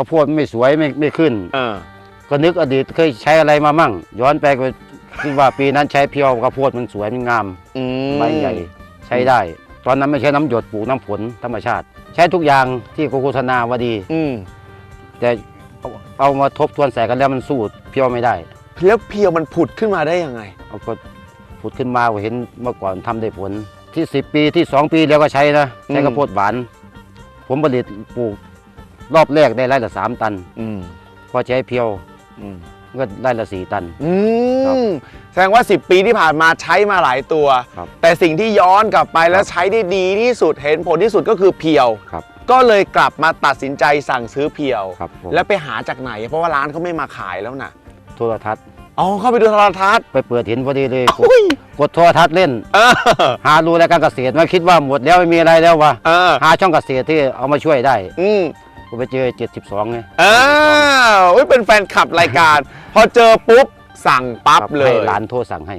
ข้าวโพดไม่สวยไม่ไม่ขึ้น เออ ก็นึกอดีตเคยใช้อะไรมามั่ง ย้อนไปก็คิดว่าปีนั้นใช้เพียวข้าวโพดมันสวยมันงามอืมใบใหญ่ใช้ได้ ตอนนั้นไม่ใช่น้ำหยดปลูกน้ำฝนธรรมชาติ ใช้ทุกอย่างที่โฆษณาว่าดี อืมแต่เอาเอามาทบทวนใส่กันแล้วมันสู้เพียวไม่ได้แล้วเพียวมันผุดขึ้นมาได้ยังไง เอาก็ผุดขึ้นมาก็เห็นเมื่อก่อนทำได้ผลที่ 10 ปีที่ 2 ปีแล้วก็ใช้นะใช้อืม ข้าวโพดหวาน ผมผลิตปลูก รอบแรกได้ไร่ละสามตันอืมพอใช้เพียวอืมก็ไร่ละสี่ตัน อืครับมแสดงว่า 10 ปีที่ผ่านมาใช้มาหลายตัว ครับแต่สิ่งที่ย้อนกลับไปแล้วครับใช้ได้ดีที่สุดเห็นผลที่สุดก็คือเพียว ครับก็เลยกลับมาตัดสินใจสั่งซื้อเพียว ครับผม แล้วไปหาจากไหน เพราะว่าร้านเขาไม่มาขายแล้วนะโทรทัศน์อ๋อเข้าไปดูโทรทัศน์ไปเปิดเห็นพอดีเลยกดอุ้ยกดโทรทัศน์เล่น เออหาดูรายการเกษตรมาคิดว่าหมดแล้วไม่มีอะไรแล้ววะเออหาช่องเกษตรที่เอามาช่วยได้ อืม ก็ไปเจอ72ไงอ้าวอุ๊ยเป็นแฟนคลับรายการ พอเจอปุ๊บสั่งปั๊บครับเลให้ยหลานโทรสั่งให้